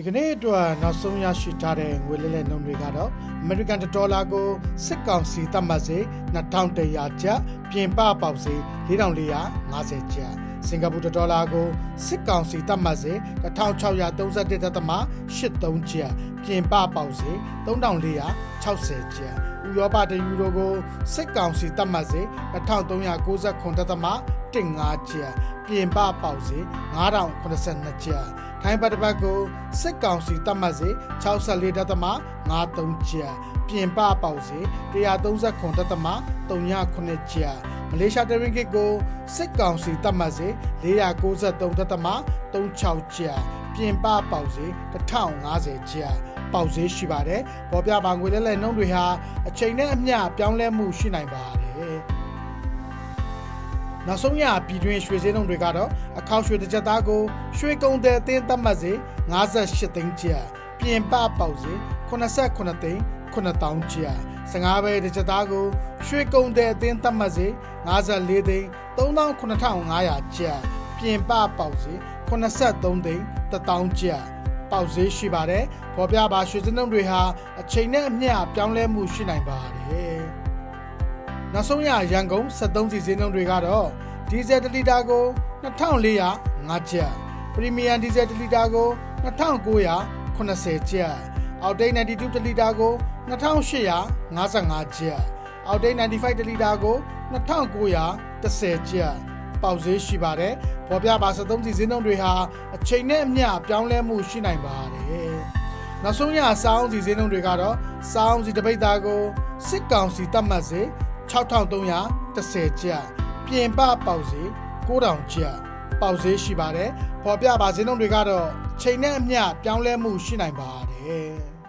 ဒီကနေ့အတွက်နောက်ဆုံးရရှိထားတဲ့ငွေလဲလှယ်နှုန်းတွေကတော့ American ဒေါ်လာကိုစစ်ကောင်စီသတ်မှတ်စေ2100ကျပ်ပြင်ပပေါက်စေ4450ကျပ်စင်ကာပူဒေါ်လာကိုစစ်ကောင်စီသတ်မှတ်စေ1631.83ကျပ်ပြင်ပပေါက်စေ3460ကျပ်ဥရောပတယူရိုကိုစစ်ကောင်စီသတ်မှတ်စေ 1399.15ကျပ်ပြင်ပပေါက်စေ9082ကျပ်ထိုင်းဘတ်တစ်ပတ်ကိုစစ်ကောင်စီသတ်မှတ်စေ64.53ကျပ်ပြင်ပပေါက်စေ139.39ကျပ်မလေးရှားတရင်ကစ်ကိုစစ်ကောင်စီသတ်မှတ်စေ493.36ကျပ်ပြင်ပပေါက်စေ1050ကျပ်ပေါက်ဈေးရှိပါတယ်။ပေါ်ပြပါငွေလဲလဲနှုန်းတွေဟာအချိန်နဲ့အမျှပြောင်းလဲမှုရှိနိုင်ပါတယ်။ နောက်ဆုံးရပြည်တွင်းရွှေစည်းနှုန်းတွေကတော့အခောက်ရွှေတစ်ကြက်သားကိုရွှေကုံတဲ့အသင်းသတ်မှတ်စေ58သိန်းကျပ်ပြင်ပပေါက်စေ89သိန်း9000ကျပ်15ပဲတစ်ကြက်သားကိုရွှေကုံတဲ့အသင်းသတ်မှတ်စေ54သိန်း39,500ကျပ်ပြင်ပပေါက်စေ83သိန်း1000ကျပ်ပေါက်ဈေးရှိပါတယ်။ပေါ်ပြပါရွှေစည်းနှုန်းတွေဟာအချိန်နဲ့အမျှပြောင်းလဲမှုရှိနိုင်ပါတယ်။ နောက်ဆုံးရရန်ကုန်73စီစည်းနှုန်းတွေကတော့ဒီဇယ်1လီတာကို2405ကျပ်ပရီမီယံဒီဇယ်1လီတာကို2980ကျပ်အောက်တိတ်92တလီတာကို2855ကျပ်အောက်တိတ်95တလီတာကို2910ကျပ်ပေါက်ဈေးရှိပါတယ်။ပေါ်ပြပါ73စီဈေးနှုန်းတွေဟာအချိန်နဲ့အမျှပြောင်းလဲမှုရှိနိုင်ပါတယ်။နောက်ဆုံးရစောင်းစီဈေးနှုန်းတွေကတော့စောင်းစီတစ်ပိတ်သားကိုစစ်ကောင်စီတတ်မှတ်စေ 6310ကျပ်ပြင်ပပေါက်စေ9000ကျပ်ပေါက်ဈေးရှိပါတယ်။ပေါ်ပြပါဈေးနှုန်းတွေကတော့ချိန်နဲ့အမျှပြောင်းလဲမှုရှိနိုင်ပါတယ်။